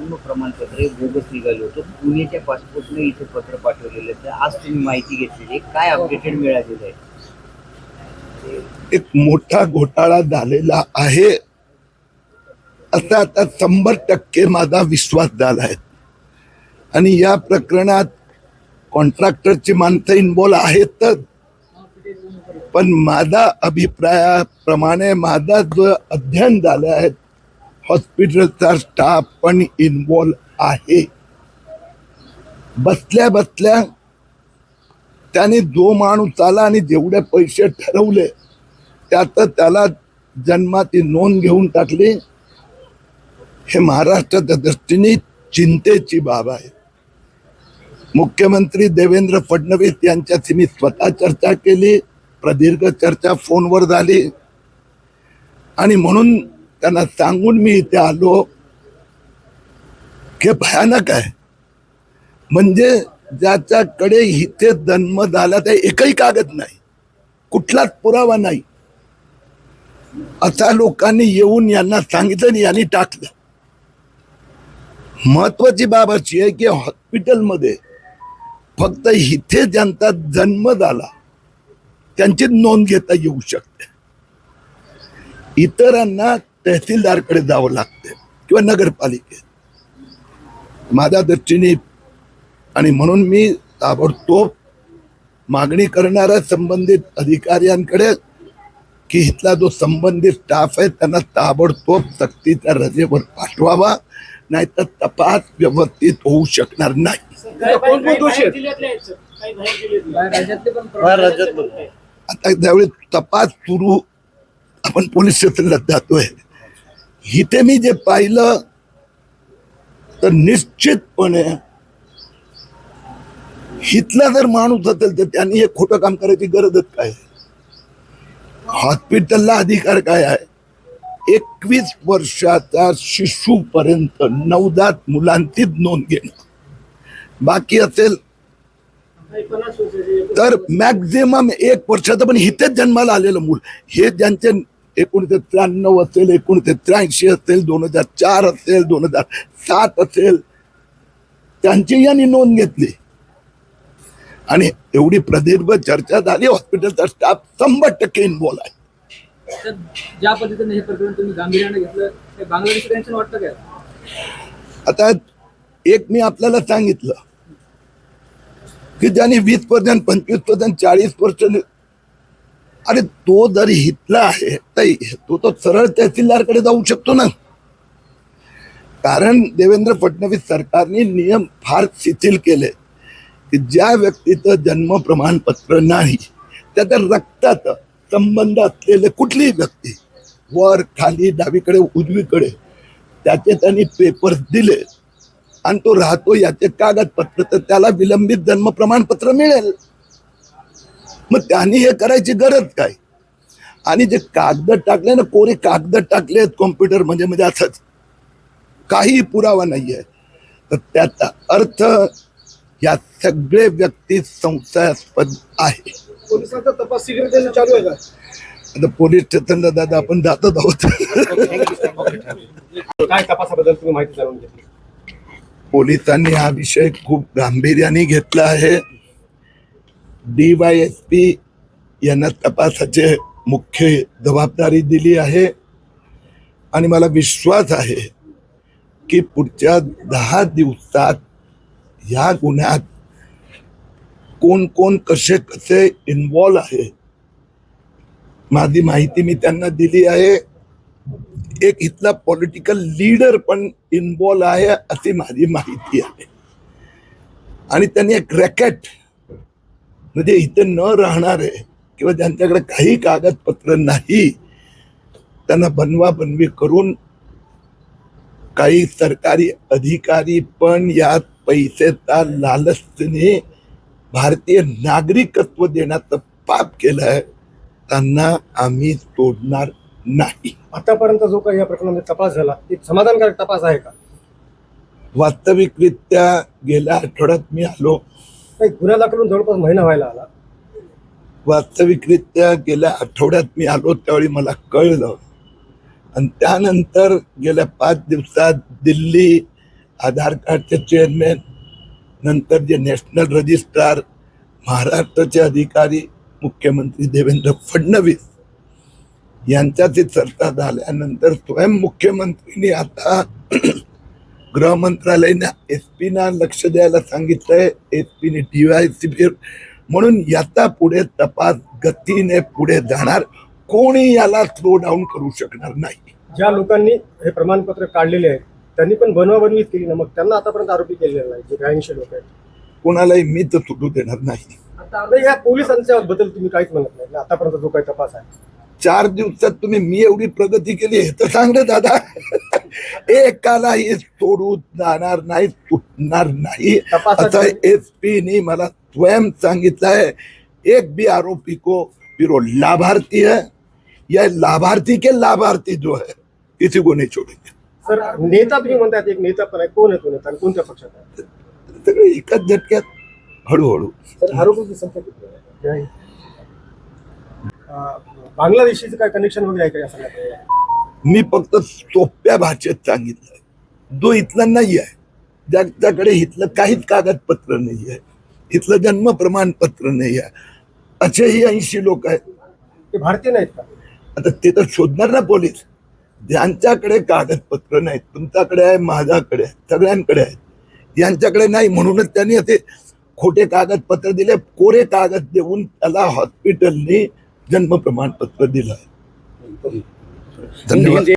जन्म प्रमाणपत्र हे बोगस निघालं होतं. पुण्याच्या पासपोर्टने इथे पत्र पाठवलेलं तर आज तुम्ही माहिती घेतलेली आहे. काय अपडेटेड मिळालेलं आहे? एक मोठा घोटाळा झालेला आहे. असा आता शंभर टक्के माझा विश्वास झाला आहे. आणि या प्रकरणात कॉन्ट्रॅक्टरची माणसं इन्वॉल्व आहेतच पण माझा अभिप्रायाप्रमाणे माझा जो अध्ययन झालं आहे हॉस्पिटलचा स्टाफ पण इन्व्हॉल्व आहे. बसल्या बसल्या त्याने जो माणूस आला आणि जेवढे पैसे ठरवले त्यात त्याला जन्माची नोंद घेऊन टाकली. हे महाराष्ट्राच्या दृष्टीने चिंतेची बाब आहे. मुख्यमंत्री देवेंद्र फडणवीस यांच्याशी मी स्वतः चर्चा केली प्रदीर्घ चर्चा फोनवर झाली. आणि म्हणून त्यांना सांगून मी इथे आलो. हे भयानक आहे. म्हणजे ज्याच्याकडे इथे जन्म झाला ते एकही कागद नाही. कुठलाच पुरावा नाही. असा लोकांनी येऊन यांना सांगितलं आणि यांनी टाकलं. महत्वाची बाब अशी आहे की हॉस्पिटलमध्ये फक्त इथे ज्यांचा जन्म झाला त्यांची नोंद घेता येऊ शकते. इतरांना तहसीलदारकडे जावं लागते किंवा नगरपालिकेत. माझ्या दृष्टीने आणि म्हणून मी ताबडतोब मागणी करणाऱ्या संबंधित अधिकाऱ्यांकडे की इथला जो संबंधित स्टाफ आहे त्यांना ताबडतोब सक्तीच्या रजेवर पाठवावा नाहीतर तपास व्यवस्थित होऊ शकणार नाही? आता ज्यावेळी तपास सुरू आपण पोलीस स्टेशनला जातोय. इथे मी जे पाहिलं तर निश्चितपणे हितला जर माणूस असेल तर त्यांनी हे खोटं काम करायची गरजच काय हॉस्पिटलला अधिकार काय आहे? एकवीस वर्षाचा शिशूपर्यंत नवजात मुलांचीच नोंद घेणं. बाकी असेल तर मॅक्झिमम एक वर्षाचं पण हिथेच जन्माला आलेलं मूल. हे ज्यांचे एकोणीसशे त्र्याण्णव असेल एकोणीसशे त्र्याऐंशी असेल दोन हजार चार असेल दोन हजार सात असेल त्यांची यांनी नोंद घेतली. आणि एवढी प्रदीर्घ चर्चा झाली हॉस्पिटलचा स्टाफ शंभर टक्के इन्व्हॉल्व आहे. ज्या पद्धतीने हे प्रकरण तुम्ही गांभीर्याने घेतलं ते बांगलादेश टेन्शन वाटतं काय? आता एक मी आपल्याला सांगितलं की ज्याने वीस पर्सेंट पंचवीस पर्सेंट चाळीस पर्सेंट अरे तो जर हितला आहे तर तो तो सरळ तहसीलदारकडे जाऊ शकतो ना. कारण देवेंद्र फडणवीस सरकारने नियम फार शिथिल केले की ज्या व्यक्तीचं जन्म प्रमाणपत्र नाही त्याच्या रक्तात संबंध असलेले कुठलीही व्यक्ती वर खाली डावीकडे उजवीकडे त्याचे त्यांनी पेपर्स दिले आणि तो राहतो याचे कागदपत्र तर त्याला विलंबित जन्म प्रमाणपत्र मिळेल. मग त्यांनी हे करायची गरज काय? आणि जे कागद टाकले ना कोरे कागद टाकले कॉम्प्युटर म्हणजे म्हणजे असंच. काही पुरावा नाही आहे तर त्याचा अर्थ या सगळे व्यक्ती संशयास्पद आहे. पोलिसांचा तपास सिक्रेटरीने चालू आहे का? आता पोलीस स्टेशनला दादा आपण जातच आहोत. काय तपासाबद्दल तुम्ही माहिती जाणून घेतली? पोलिसांनी हा विषय खूप गांभीर्याने घेतला आहे. डी वाय एस पी यांना तपासाचे मुख्य जबाबदारी दिली आहे. आणि मला विश्वास आहे की पुढच्या दहा दिवसात ह्या गुन्ह्यात कोण कोण कसे कसे इन्वॉल्व आहे माझी माहिती मी त्यांना दिली आहे. एक इथला पॉलिटिकल लीडर पण इन्वॉल्व आहे अशी माझी माहिती आहे. आणि त्यांनी एक रॅकेट म्हणजे इथे न राहणारे किंवा ज्यांच्याकडे काही कागदपत्र नाही त्यांना बनवा बनवी करून काही सरकारी अधिकारी पण यात पैसेचा लालचने भारतीय नागरिकत्व देण्याचं पाप केलं आहे त्यांना आम्ही सोडणार नाही. आतापर्यंत जो काही या प्रकरणामध्ये तपास झाला ते समाधानकारक तपास आहे का? वास्तविकरित्या गेल्या आठवड्यात मी आलो. काही गुन्हा दाखल होऊन जवळपास महिना व्हायला आला. वास्तविकरित्या गेल्या आठवड्यात मी आलो त्यावेळी मला कळलं. आणि त्यानंतर गेल्या पाच दिवसात दिल्ली आधार कार्डचे चेअरमॅन नंतर जे नॅशनल रजिस्ट्रार महाराष्ट्राचे अधिकारी मुख्यमंत्री देवेंद्र फडणवीस यांच्याची चर्चा झाल्यानंतर स्वयं मुख्यमंत्रीने आता गृह मंत्रालयाने एस पीना लक्ष द्यायला सांगितलंय. एस पीने डीवायसी म्हणून याचा पुढे तपास गतीने पुढे जाणार. कोणी याला स्लो डाऊन करू शकणार नाही. ज्या लोकांनी हे प्रमाणपत्र काढलेले आहेत त्यांनी पण बनवाबनवीच केली ना. मग त्यांना आतापर्यंत आरोपी केलेला नाही जे ब्याऐंशी लोक आहेत. कोणालाही मी तर सुटू देणार नाही. या पोलिसांच्या बद्दल तुम्ही काहीच म्हणत नाही. ना आतापर्यंत जो काही तपास आहे. चार दिवसात तुम्ही मी एवढी प्रगती केली हे तर सांग रे दादा. एकालाही सोडून जाणार नाही सुटणार नाही. असं एस ने मला स्वयं सांगितलं है एक भी आरोपी को फिर वो लाभार्थी है. या लाभार्थी के लाभार्थी जो है किसी को नहीं छोड़ेंगे। सर नेता तुम्ही म्हणतात एक नेता पण आहे. कोण आहे तो नेता आणि कोणत्या पक्षात आहे? सगळे एकाच झटक्यात हळूहळू. सर आरोपीची संख्या किती आहे? अं, बांगलादेशीचं काय कनेक्शन वगैरे आहे का या सगळ्यात? मी फक्त सोप्या भाषेत सांगितलंय. जो इथला नाही आहे ज्याच्याकडे इथलं काहीच कागदपत्र नाही आहे इथलं जन्म प्रमाणपत्र नाही आहे असेही ऐंशी लोक आहेत. ते भारतीय नाहीत का? आता ते तर शोधणार ना पोलीस. ज्यांच्याकडे कागदपत्र नाहीत तुमच्याकडे आहे माझ्याकडे आहे सगळ्यांकडे आहेत यांच्याकडे नाही म्हणूनच त्यांनी असे खोटे कागदपत्र दिले कोरे कागद देऊन त्याला हॉस्पिटलने जन्म प्रमाणपत्र दिलं आहे. धन्यवाद